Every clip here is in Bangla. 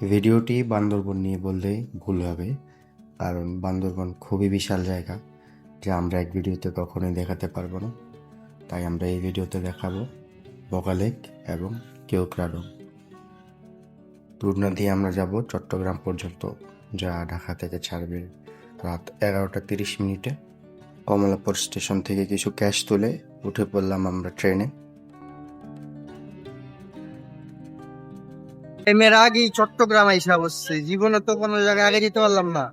ভিডিওটি বান্দরবন নিয়ে বললে ভুল হবে, কারণ বান্দরবন খুবই বিশাল জায়গা, যা আমরা এক ভিডিওতে কখনোই দেখাতে পারব না। তাই আমরা এই ভিডিওতে দেখাবো বগালেক এবং কেওক্রাডং টুরনা দিয়ে আমরা যাব চট্টগ্রাম পর্যন্ত, যা ঢাকা থেকে ছাড়বে রাত এগারোটা তিরিশ মিনিটে। কমলাপুর স্টেশন থেকে কিছু ক্যাশ তুলে উঠে পড়লাম আমরা ট্রেনে। এর আগেই চট্টগ্রাম আইসা বসছে। জীবনে তো কোনো জায়গায় আগে যেতে পারলাম না।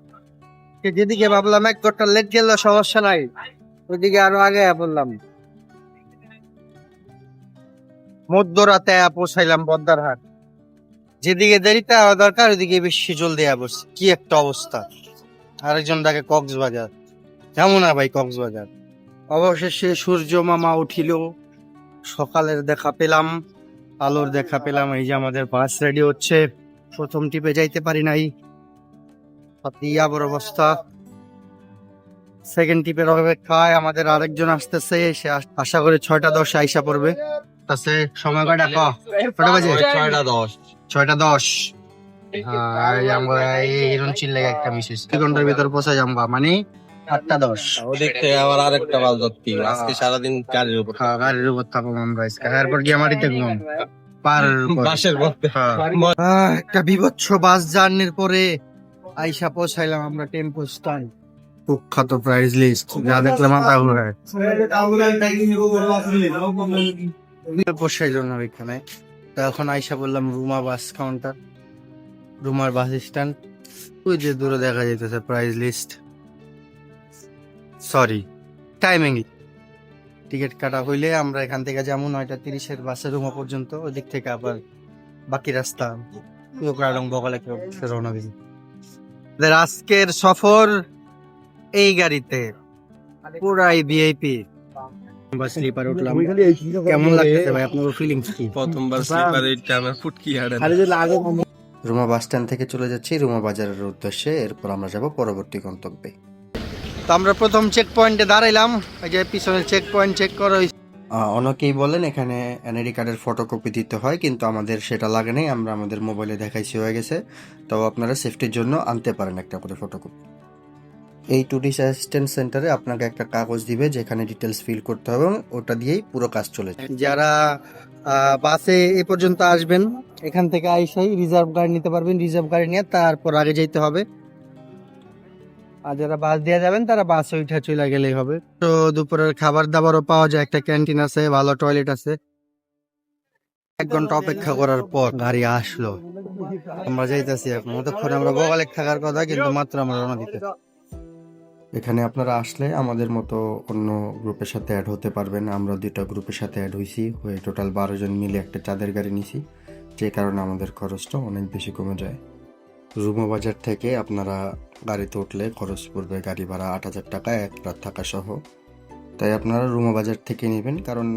যেদিকে ভাবলাম, এক ঘণ্টা লেট গেল, সমস্যা নাই। ওইদিকে আরও আগে বললাম। মধ্যরাতে পৌঁছাইলাম বদ্দারহাট। যেদিকে দেরিতে হওয়া দরকার, ওইদিকে বেশি জলদি আয়া বসছে কি একটা অবস্থা। আরেকজন ডাকে, কক্সবাজার। কেমন না ভাই কক্সবাজার? অবশেষে সূর্য মামা উঠিল। সকালের দেখা পেলাম। আলোর দেখা পেলাম। এই যে আমাদের বাস রেডি হচ্ছে। প্রথম টিপে যাইতে পারি নাই। অবস্থা। সেকেন্ড টিপের অপেক্ষায় আমাদের আরেকজন আসতেছে। সে আশা করি ছয়টা দশ আইসা পড়বে। তাছে সময় কয়টা ক? কটা বাজে? ছয়টা দশ। ছয়টা দশ। হ্যাঁ, এই আমরা এই হিরণ চিল্লে একটা মিসেস দুই ঘণ্টার ভিতর পৌঁছা যাম্বা মানে? আটটা দশ। ওদিক থেকে আবার আরেকটা বাস ধরতি আজকে সারাদিন গাড়ির উপর। হ্যাঁ, গাড়ির উপর থাকব আমরা আজকে। এরপর গিয়ে একটা বিভৎস বাস জার্নির পরে আইসা পৌঁছাইলাম আমরা টেম্পো স্ট্যান্ড কুখ্যাত প্রাইস লিস্ট যা দেখলে মাথা না ওইখানে। আইসা বললাম রুমা বাস কাউন্টার রুমার বাস স্ট্যান্ড ওই যে দূরে দেখা যাইতেছে price list sorry timing ticket কাটা হইলে আমরা এখান থেকে যেমন নয়টা তিরিশের বাসে রুমা পর্যন্ত ওদিক থেকে আবার বাকি রাস্তা রং বগলে রওনা দিই আজকের সফর এই গাড়িতে পুরাই ভিআইপি বা স্লিপার উঠলাম। কেমন লাগতেছে ভাই? আপনার ফিলিংস কি? প্রথমবার স্লিপার আমার ফুটকি হাড়ে রুমা বাস স্ট্যান্ড থেকে চলে যাচ্ছি। রুমা বাজারের উদ্দেশ্যে এরপর আমরা যাব পরবর্তী গন্তব্যে। তো আমরা প্রথম চেক পয়েন্টে দাঁড়াইলাম। এই যে পিছনে চেক পয়েন্ট চেক করা হয়েছে অনেকেই বলেন এখানে এনআইডি কার্ডের ফটোকপি দিতে হয় কিন্তু আমাদের সেটা লাগে নাই আমরা আমাদের মোবাইলে দেখাইছি হয়ে গেছে। তো আপনারা সেফটির জন্য আনতে পারেন একটা করে ফটোকপি এই টুরিস্ট অ্যাসিস্ট্যান্ট সেন্টারে আপনাকে একটা কাগজ দিবে যেখানে ডিটেলস ফিল করতে হবে এবং ওটা দিয়েই পুরো কাজ চলে যায় যারা বাসে এ পর্যন্ত আসবেন এখান থেকে আইসাই রিজার্ভ গাড়ি নিতে পারবেন। রিজার্ভ গাড়ি নিয়ে তারপর আগে যেতে হবে। আর যারা বাস দিয়ে যাবেন, তারা বাস উঠে চলে গেলেই হবে। তো দুপুরের খাবার দাবারও পাওয়া যায়। একটা ক্যান্টিন আছে, ভালো টয়লেট আছে। এক ঘণ্টা অপেক্ষা করার পর গাড়ি আসলো। আমরা যাইতেছি এখন। ততক্ষণ আমরা বগালে থাকার কথা, কিন্তু মাত্র আমরা রওনা দিতে। এখানে আপনারা আসলে আমাদের মতো অন্য গ্রুপের সাথে অ্যাড হতে পারবেন। আমরা দুটো গ্রুপের সাথে অ্যাড হয়েছি হয়ে টোটাল বারো জন মিলে একটা চাঁদের গাড়ি নিছি। যে কারণে আমাদের খরচটা অনেক বেশি কমে যায়। রুমো বাজার থেকে আপনারা গাড়িতে উঠলে খরচ পড়বে গাড়ি ভাড়া আট হাজার টাকা, এক রাত থাকা সহ। তাই আপনারা রুমো বাজার থেকে নেবেন, কারণ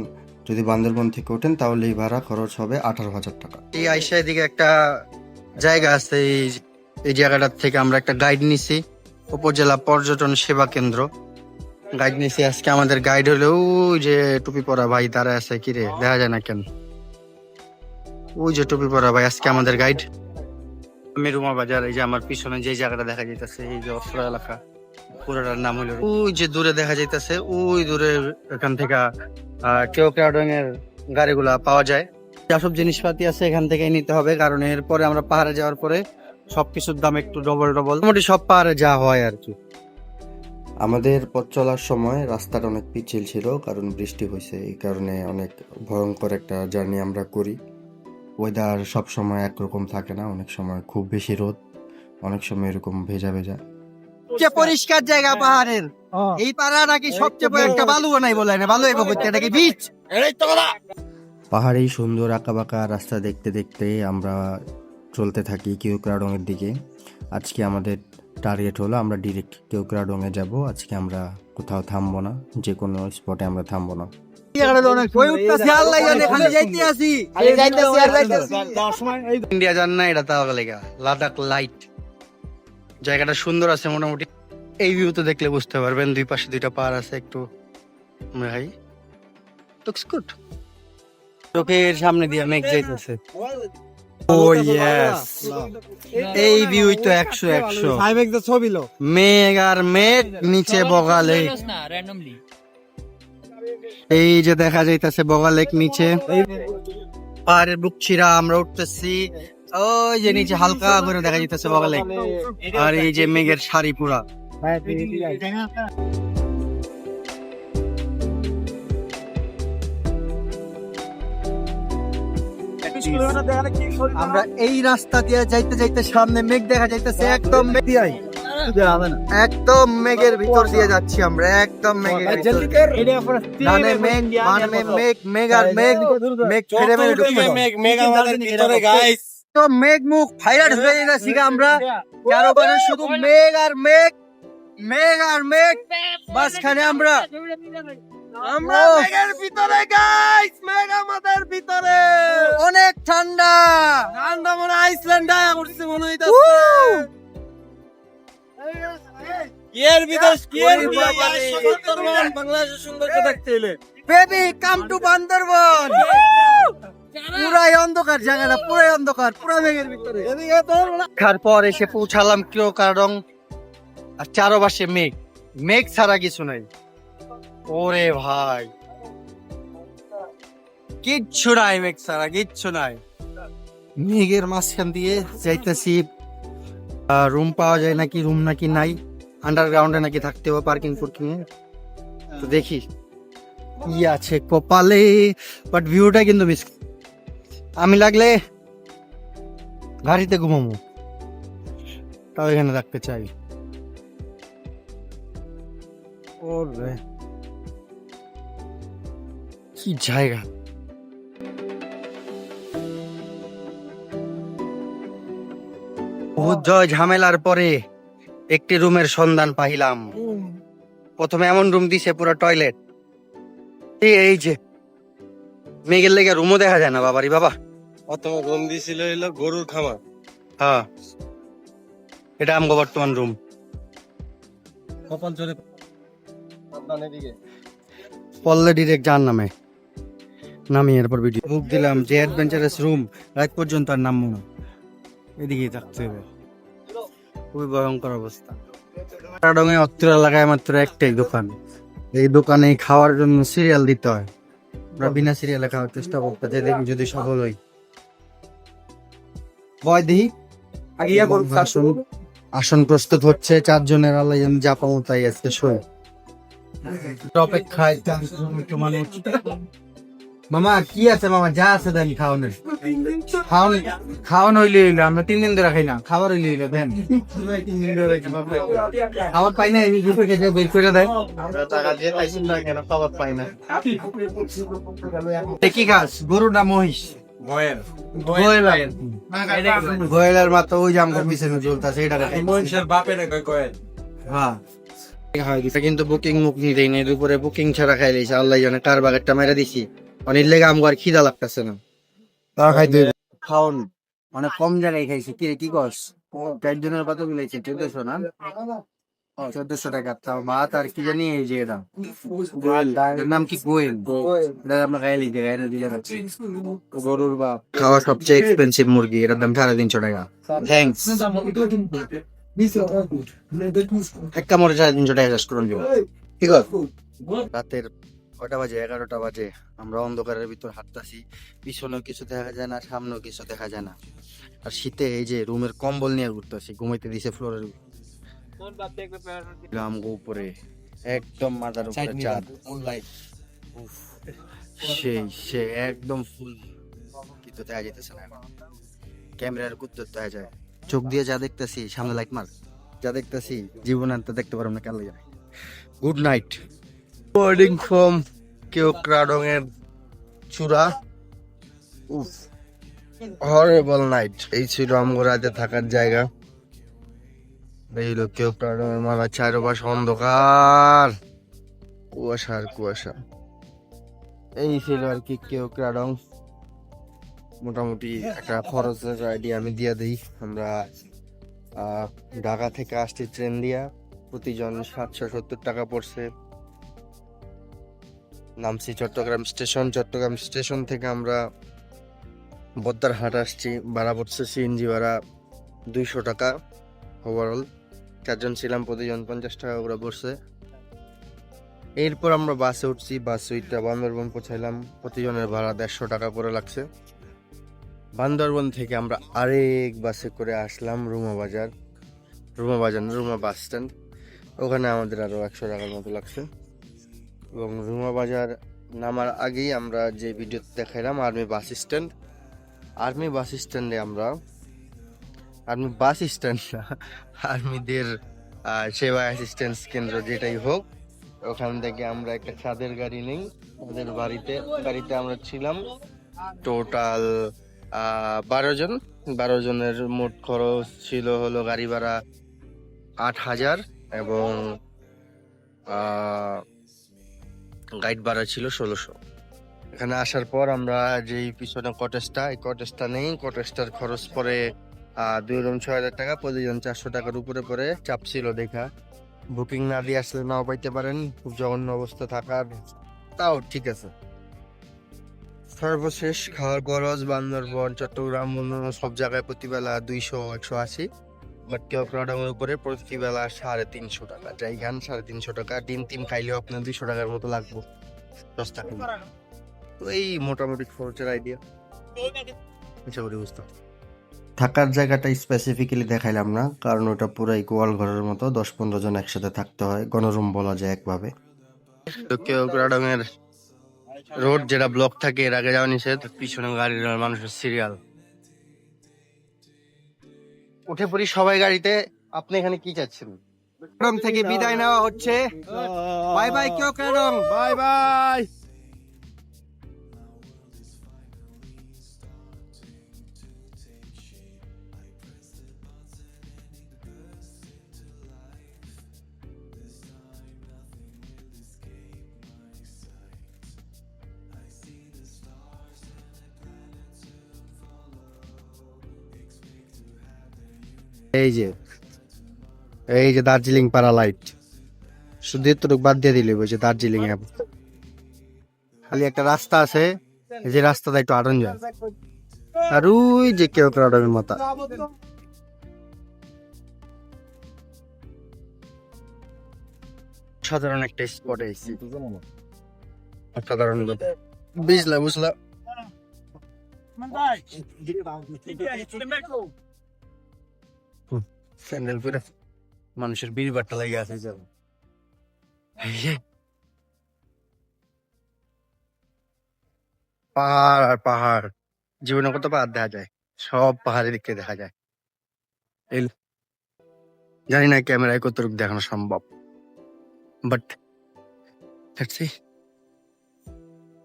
যদি বান্দরবন থেকে ওঠেন তাহলে এই ভাড়া খরচ হবে আঠারো হাজার টাকা। এই আইসা এদিকে একটা জায়গা আছে, এই এই জায়গাটার থেকে আমরা একটা গাইড নিছি, উপজেলা পর্যটন সেবা কেন্দ্র। গাইড নিছি, আজকে আমাদের গাইড হলো ওই যে টুপি পরা ভাই তারা আছে কি রে দেখা যায় না কেন? ওই যে টুপি পরা ভাই, আজকে আমাদের গাইড আমি রুমা বাজার, এই যে আমার পিছনে যে জায়গাটা দেখা যাইতেছে, এই যে অস্ত্র এলাকা, পুরোটার নাম হলো ওই যে দূরে দেখা যাইতেছে, ওই দূরে এখান থেকে কেউ কেউ এর গাড়িগুলা পাওয়া যায়। যেসব জিনিসপাতি আছে এখান থেকে নিতে হবে, কারণ এরপরে আমরা পাহাড়ে যাওয়ার পরে সবকিছুর দাম একটু ডবল ডবল মোটামুটি সব পাহাড়ে যা হয় আর কি। আমাদের পথ চলার সময় রাস্তাটা অনেক পিছিল ছিল, কারণ বৃষ্টি হয়েছে এই কারণে অনেক ভয়ঙ্কর একটা জার্নি আমরা করি। ওয়েদার সব সময় একরকম থাকে না অনেক সময় খুব বেশি রোদ অনেক সময় এরকম ভেজা ভেজা। যে পরিষ্কার জায়গা পাহাড়ের এই পাড়া নাকি সবচেয়ে বড় একটা বালু নাই বলে না বালু এবার করতে নাকি বিচ পাহাড়ি সুন্দর আঁকাবাঁকা রাস্তা দেখতে দেখতে আমরা চলতে থাকি কেউক্রাডংয়ের দিকে। আজকে আমাদের টার্গেট হলো আমরা ডিরেক্ট কেউক্রাডংয়ে যাব আজকে আমরা কোথাও থামবো না যে কোনো স্পটে আমরা থামবো না। ইন্ডিয়া যান না এটা তাও লেগা লাদাখ লাইট জায়গাটা সুন্দর আছে মোটামুটি। এই ভিউ তো দেখলে বুঝতে পারবেন দুই পাশে দুইটা পাহাড় আছে একটু ভাই লুকস গুড চোখের সামনে দিয়ে মেঘ যাইতেছে। ও ইয়েস এই ভিউই তো একশো একশো। ছবি লো। মেঘ আর মেঘ নিচে বগা লেক না র্যান্ডমলি এই যে দেখা যাইতেছে বগা লেক নিচে। পাহাড়ের বুক ছিঁড়া, আমরা উঠতেছি। ওই যে নিচে হালকা করে দেখা যাইতেছে বগা লেক। আর এই যে মেঘের শাড়ি পুরা। আমরা এই রাস্তা দিয়ে যাইতে যাইতে সামনে মেঘ দেখা যাইতেছে, একদম মেঘ। দিয়াই একদম মেঘের ভিতর দিয়ে যাচ্ছি আমরা একদম মেঘের ভিতর। মেঘ মেঘ মেঘ আর মেঘ মেঘ ফেরে মেরে ঢুকছে মেঘ মেঘ আমাদের ভিতরে গাইস তো মেঘ মুখ ভাইরাল হয়ে যাচ্ছি আমরা। কারও কারণে শুধু মেঘ আর মেঘ মেঘ আর মেঘ। মাঝখানে আমরা আমরা মেঘের ভিতরে গাইস মেঘ আমাদের ভিতরে। অনেক ঠান্ডা। ঠান্ডা মনে আইসল্যান্ড করছে মনে হইতাছে। এর ভিতর কি এর ভিতর বাংলাদেশের সুন্দরকে দেখতে এলে। Baby come to Bandarban. পুরাই অন্ধকার জায়গাটা পুরাই অন্ধকার পুরা মেঘের ভিতরে। তারপর এসে পৌঁছালাম কেউ কারণ আর চারপাশে মেঘ। মেঘ ছাড়া কিছু নাই। ওরে ভাই। কিচ্ছু নাই মেঘ ছাড়া কিচ্ছু নাই। মেঘের মাঝখান দিয়ে যাইতেছি রুম পাওয়া যায় নাকি রুম নাকি নাই আন্ডারগ্রাউন্ডে নাকি থাকতে হবে পার্কিং ফুর্কিং তো দেখি। কি আছে কপালে বাট ভিউটা কিন্তু মিস আমি লাগলে গাড়িতে ঘুমাবো। তাও এখানে রাখতে চাই। কি জায়গা? বহুত জয় ঝামেলার পরে একটি রুমের সন্ধান পাইলাম। প্রথমে এমন রুম দিছে পুরো টয়লেট। এই যে মেঘের লেগে রুমও দেখা যায় না বাবারি বাবা। প্রথম রুম দিছিল হইল গরুর খামার। হ্যাঁ এটা আমগো বর্তমান রুম। কপাল চলে পল্লে ডিরেক্ট যার নামে। নামি এরপর ভিডিও বুক দিলাম যে অ্যাডভেঞ্চারাস রুম রাত পর্যন্ত আর নামবো না। এদিকেই থাকতে হবে খুবই ভয়ঙ্কর অবস্থা। অত্র এলাকায় মাত্র একটাই দোকান। এই দোকানে খাওয়ার জন্য সিরিয়াল দিতে হয়। আমরা বিনা সিরিয়ালে খাওয়ার চেষ্টা করতে দেখি যদি সফল হই। বয় দিহি আসন। আসন প্রস্তুত হচ্ছে চারজনের আল্লাহ জানে যা পাবো তাই আজকে শোয় অপেক্ষায় মামা কি আছে মামা? যা আছে দেন খাওয়ানোর খাওয়ান খাওয়ান হইলে হইলে আমরা তিন দিন ধরে খাই না। খাবার হইলে হইলে দেন। খাবার পাই না এমনি গ্রুপে খেতে বের করে দেয়। টাকা দিয়ে পাইছেন না কেন খাবার পাই না কি ঘাস গরু না মহিষ? গোয়েলার মাত্র ওই জাম পিছনে চলতেছে এটা মহিষের বাপের হ্যাঁ। হয় দিছে কিন্তু বুকিং মুখ নিতেই নেই দুপুরে বুকিং ছাড়া খাই দিয়েছে আল্লাহ জানে কার বাগেরটা মেরে দিছি। অনেক লেগে আমগো আর খিদা লাগতেছে না। তা খাইতে খাওন। মানে কম জায়গায় খাইছি। কি কি কস চারজনের কত মিলাইছে? চোদ্দশো না? চোদ্দশো টাকা। ভাত আর কি জানি এই যে এটা। নাম কি? গোয়েল। এটা আমরা খাই লিখে গায়ে দিয়ে যাচ্ছি। গরুর বাপ। খাওয়া সবচেয়ে এক্সপেন্সিভ মুরগি এটার দাম সাড়ে তিনশো টাকা। থ্যাংকস এক কামড়ে সাড়ে তিনশো টাকা শেষ করুন ঠিক আছে রাতের কয়টা বাজে? এগারোটা বাজে। আমরা অন্ধকারের ভিতর হাঁটতাছি। পিছনেও কিছু দেখা যায় না সামনেও কিছু দেখা যায় না। আর শীতে এই যে রুমের কম্বল নিয়ে ঘুরতেছি ঘুমাইতে দিছে ফ্লোরের উপরে। একদম মাথার উপরে চাঁদ। সেই সে একদম ফুল কিন্তু দেখা যেতেছে না ক্যামেরার কুত্তর দেখা যায়। চোখ দিয়ে যা দেখতেছি সামনে লাইট মার। যা দেখতেছি জীবন আর তা দেখতে পারব না কালো যায় গুড নাইট মর্নিং ফ্রম কেউ ক্রাডং এর চূড়া। উফ হরেবল নাইট এই ছিল আমগো রাতে থাকার জায়গা। এই হলো কেউ ক্রাডং এর মালা চারপাশ অন্ধকার। কুয়াশা আর কুয়াশা। এই ছিল আর কি কেউ ক্রাডং মোটামুটি একটা খরচের আইডিয়া আমি দিয়ে দিই। আমরা ঢাকা থেকে আসছি ট্রেন দিয়া। প্রতিজন সাতশো সত্তর টাকা পড়ছে। নামছি চট্টগ্রাম স্টেশন। চট্টগ্রাম স্টেশন থেকে আমরা বদ্দার হাট আসছি। ভাড়া পড়ছে সিএনজি ভাড়া দুইশো টাকা ওভারঅল চারজন ছিলাম প্রতিজন পঞ্চাশ টাকা করে পড়ছে। এরপর আমরা বাসে উঠছি। বাসে উঠতে বান্দরবন পৌঁছাইলাম। প্রতিজনের ভাড়া দেড়শো টাকা করে লাগছে। বান্দরবন থেকে আমরা আরেক বাসে করে আসলাম রুমা বাজার। রুমা বাজার না, রুমা বাস স্ট্যান্ড। ওখানে আমাদের আরও একশো টাকার মতো লাগছে। এবং রুমা বাজার নামার আগেই আমরা যে ভিডিও দেখাইলাম army bus stand. Army bus স্ট্যান্ডে আমরা আর্মি বাস স্ট্যান্ড না আর্মিদের সেবা অ্যাসিস্ট্যান্স কেন্দ্র যেটাই হোক ওখান থেকে আমরা একটা ছাদের গাড়ি নেই। আমাদের বাড়িতে গাড়িতে আমরা ছিলাম। টোটাল বারো জন। বারো জনের মোট খরচ ছিল হলো গাড়ি ভাড়া আট হাজার এবং গাইড ভাড়া ছিল ষোলোশো। এখানে আসার পর আমরা যেই পিছনে কটেজটা, এই কটেজটা নেই। কটেজটার খরচ পরে দুই রুম ছয় হাজার টাকা, প্রতিজন চারশো টাকার উপরে পরে চাপ ছিল দেখা। বুকিং না দিয়ে আসলে নাও পাইতে পারেন। খুব জঘন্য অবস্থা থাকার, তাও ঠিক আছে। সর্বশেষ খাওয়ার গরজ বান্দরবন চট্টগ্রাম অন্যান্য সব জায়গায় প্রতিবেলা দুইশো একশো আশি। বাট কেউ প্রোডামের উপরে প্রতিবেলা সাড়ে তিনশো টাকা। যাই খান সাড়ে তিনশো টাকা। ডিম টিম খাইলেও আপনার দুইশো টাকার মতো লাগবো। দশ টাকা তো এই মোটামুটি খরচের আইডিয়া আশা করি বুঝতে থাকার জায়গাটা স্পেসিফিক্যালি দেখাইলাম না কারণ ওটা পুরাই গোয়াল ঘরের মতো। দশ পনেরো জন একসাথে থাকতে হয়। গণরুম বলা যায় একভাবে। তো কেউ রোড যেটা ব্লক থাকে এর আগে যাওয়া নিষেধ। পিছনে গাড়ির মানুষের সিরিয়াল উঠে পড়ি সবাই গাড়িতে আপনি এখানে কি চাচ্ছেন? থেকে বিদায় নেওয়া হচ্ছে। বাই বাই কেউ কেন? Bye bye. এই যে এই যে দার্জিলিং পাড়া লাইট শুধু বাদ দিয়ে দিলে বলছে দার্জিলিং অ্যাপ খালি একটা রাস্তা আছে যে রাস্তাটা একটু আটন যায়। আর ওই যে কেউ ক্রাউডের মাথা সাধারণ একটা স্পট এসেছি। ব্যাপার। বুঝলা বুঝলা। স্যান্ডেল পরে মানুষের বিড়ি বাট্টা লাগে আছে যাব পাহাড় আর পাহাড় জীবনে কত পাহাড় দেখা যায়? সব পাহাড়ের দিকে দেখা যায়। জানি না ক্যামেরায় কতটুকু দেখানো সম্ভব। বাট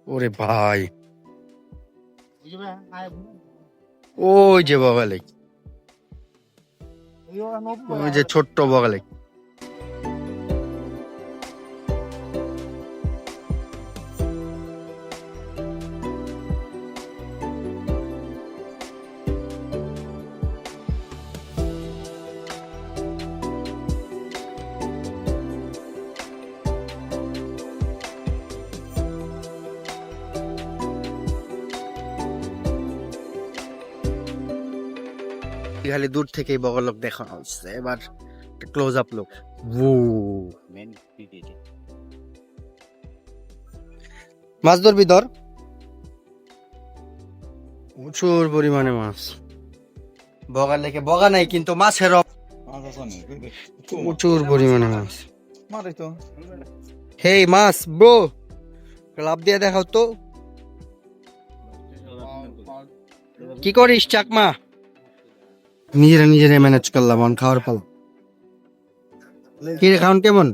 ওরে ভাই। ওই যে বগালে ওই যে ছোট্ট বগালে খালি দূর থেকেই বগলক দেখানো হচ্ছে এবার ক্লোজ আপ লোক মাছ ধরবি ধর। প্রচুর পরিমাণে মাছ। বগা লেকে বগা নাই কিন্তু মাছের। প্রচুর পরিমাণে মাছ। হেই মাছ ব্রো। লাভ দিয়ে দেখাও তো। কি করিস চাকমা? নিজেরা নিজেরা ম্যানেজ করলাম অন খাওয়ার পাল। কি রে খাওয়ান কেমন?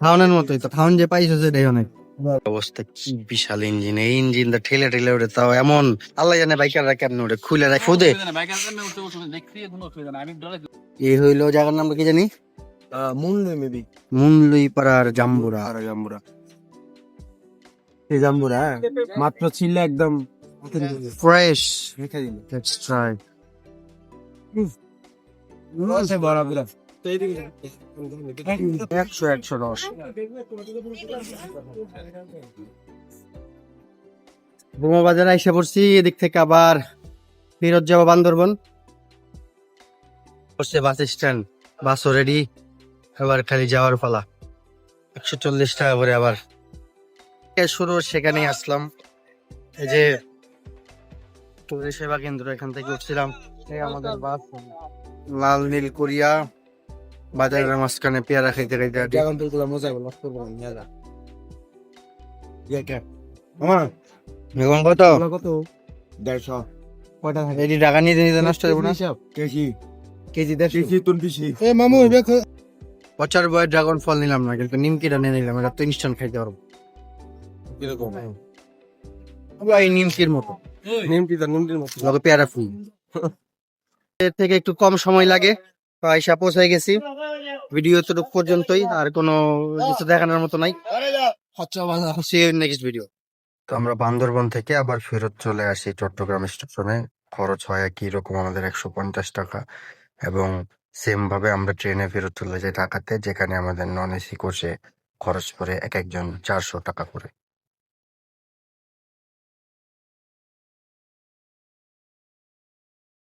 খাওয়ানোর মতোই তো খাওয়ান যে পাইছো সেটাই অনেক। অবস্থা কি বিশাল ইঞ্জিন এই ইঞ্জিনটা ঠেলে ঠেলে ওঠে তাও এমন। আল্লাহ জানে বাইকাররা কেমন ওঠে খুলে রাখ খুদে। এই হইল জায়গার নাম কি জানি? মুন্ডু মেবি। মুনলুই পাড়ার জাম্বুরা জাম্বুরা। এই জাম্বুরা মাত্র ছিল একদম ফ্রেশ রেখে দিল লেটস ট্রাই বরাবর একশো একশো রস বোমা বাজারে এসে পড়ছি এদিক থেকে আবার ফেরত যাব বান্দরবন। পড়ছে বাস স্ট্যান্ড বাসও রেডি এবার খালি যাওয়ার পালা। একশো চল্লিশ টাকা করে আবার। শুরু সেখানেই আসলাম। এই যে টুরি সেবা কেন্দ্র এখান থেকে উঠছিলাম। এই আমাদের বাস। লাল নীল কোরিয়া বাজারের মাঝখানে পেয়ারা খাইতে খাইতে। ড্রাগন ফলগুলো মজা হবে নষ্ট করব নিয়ে যা। ইয়ে বেগুন কত? কত? দেড়শো। কয়টা থাকে? এটি টাকা নিয়ে নিতে নষ্ট হবে না? KG KG. দেড়শো। কেজি তুন পিসি এ মামু বয় ড্রাগন ফল নিলাম না কিন্তু নিমকিটা নিয়ে নিলাম এটা তো ইনস্ট্যান্ট খাইতে পারব। কীরকম? এই নিমকির মতো। নিমটি তো নিমটির মতো। লগে পেয়ারা ফুল। এর থেকে একটু কম সময় লাগে। আইসা পৌঁছাই গেছি। ভিডিও তো পর্যন্তই। আর কোনো কিছু দেখানোর মতো নাই। নেক্সট ভিডিও তো আমরা বান্দরবন থেকে আবার ফেরত চলে আসি চট্টগ্রাম স্টেশনে। খরচ হয় একই রকম আমাদের একশো পঞ্চাশ টাকা। এবং সেম ভাবে আমরা ট্রেনে ফেরত চলে যাই ঢাকাতে যেখানে আমাদের নন এসি কোচে খরচ পড়ে এক একজন চারশো টাকা করে।